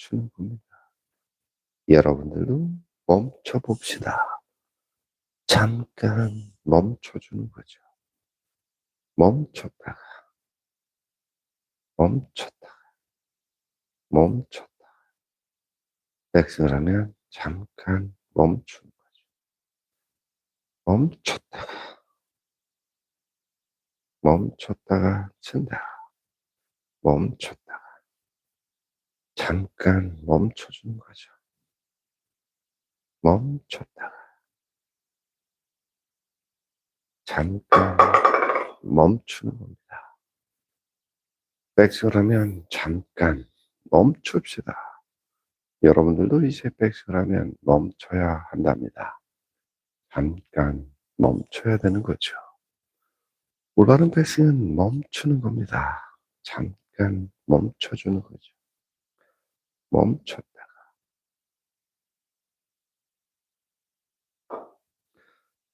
멈추는 겁니다. 여러분들도 멈춰 봅시다. 잠깐 멈춰 주는 거죠. 멈췄다가, 멈췄다가, 멈췄다가. 백승을 하면 잠깐 멈추는 거죠. 멈췄다가, 멈췄다가 친다. 멈췄다가, 잠깐 멈춰주는 거죠. 멈췄다가, 잠깐 멈추는 겁니다. 백스를 하면 잠깐 멈춥시다. 여러분들도 이제 백스를 하면 멈춰야 한답니다. 잠깐 멈춰야 되는 거죠. 올바른 백스는 멈추는 겁니다. 잠깐 멈춰주는 거죠. 멈췄다가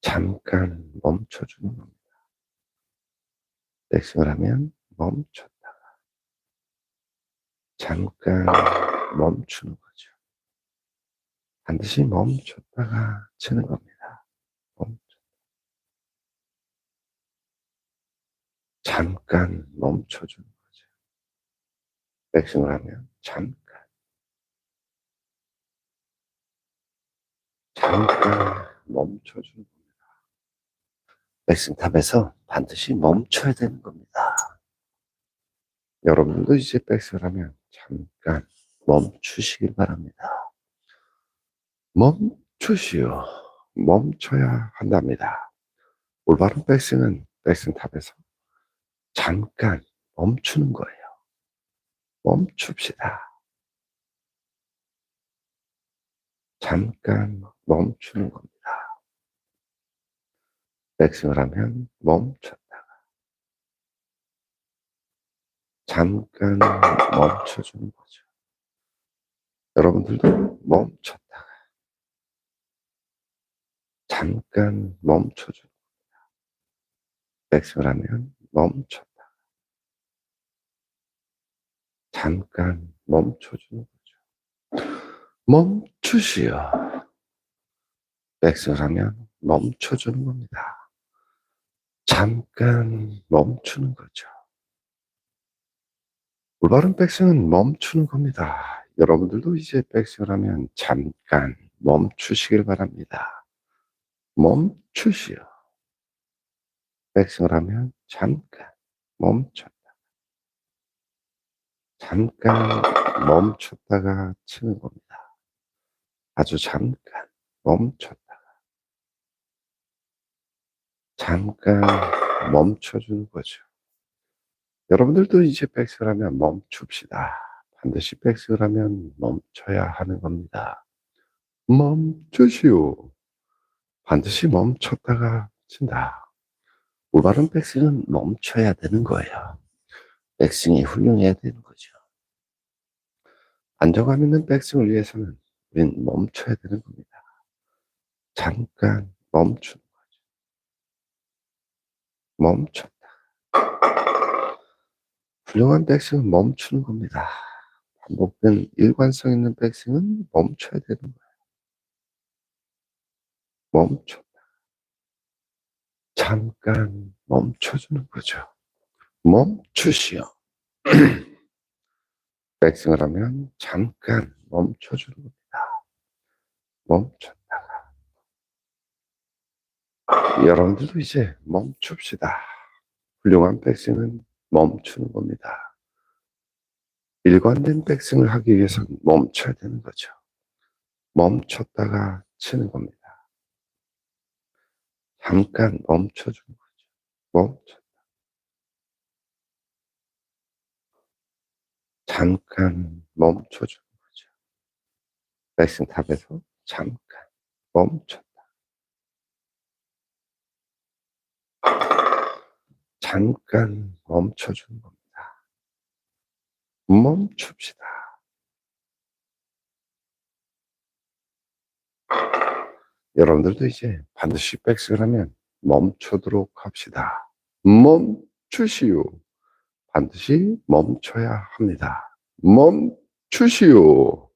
잠깐 멈춰주는 겁니다. 백스를 하면 멈췄다가 잠깐 멈추는 거죠. 반드시 멈췄다가 치는 겁니다. 멈췄. 잠깐 멈춰주는 거죠. 백스를 하면 잠깐 잠깐 멈춰주는 겁니다. 백승탑에서 반드시 멈춰야 되는 겁니다. 여러분들도 이제 백승을 하면 잠깐 멈추시길 바랍니다. 멈추시오. 멈춰야 한답니다. 올바른 백승은 백승탑에서 잠깐 멈추는 거예요. 멈춥시다. 잠깐 멈추는 겁니다. 백승을 하면 멈췄다가 잠깐 멈춰주는 거죠. 여러분들도 멈췄다가 잠깐 멈춰주는 겁니다. 백승을 하면 멈췄다가 잠깐 멈춰주는 거죠. 멈추시오. 백승을 하면 멈춰주는 겁니다. 잠깐 멈추는 거죠. 올바른 백승은 멈추는 겁니다. 여러분들도 이제 백승을 하면 잠깐 멈추시길 바랍니다. 멈추시오. 백승을 하면 잠깐 멈췄다. 잠깐 멈췄다가 치는 겁니다. 아주 잠깐 멈췄다가 잠깐 멈춰주는 거죠. 여러분들도 이제 백스를 하면 멈춥시다. 반드시 백스를 하면 멈춰야 하는 겁니다. 멈추시오. 반드시 멈췄다가 친다. 올바른 백스는 멈춰야 되는 거예요. 백스이 훌륭해야 되는 거죠. 안정감 있는 백스를 위해서는 우리는 멈춰야 되는 겁니다. 잠깐 멈추는 거죠. 멈췄다. 훌륭한 백스는 멈추는 겁니다. 반복된 일관성 있는 백스는 멈춰야 되는 거예요. 멈췄다. 잠깐 멈춰주는 거죠. 멈추시오. 백승을 하면 잠깐 멈춰주는 겁니다. 멈췄다가. 여러분들도 이제 멈춥시다. 훌륭한 백승은 멈추는 겁니다. 일관된 백승을 하기 위해서는 멈춰야 되는 거죠. 멈췄다가 치는 겁니다. 잠깐 멈춰주는 거죠. 멈췄다. 잠깐 멈춰주는 거죠. 백승 탑에서 잠깐 멈췄다. 잠깐 멈춰주는 겁니다. 멈춥시다. 여러분들도 이제 반드시 백스를 하면 멈추도록 합시다. 멈추시오. 반드시 멈춰야 합니다. 출시요.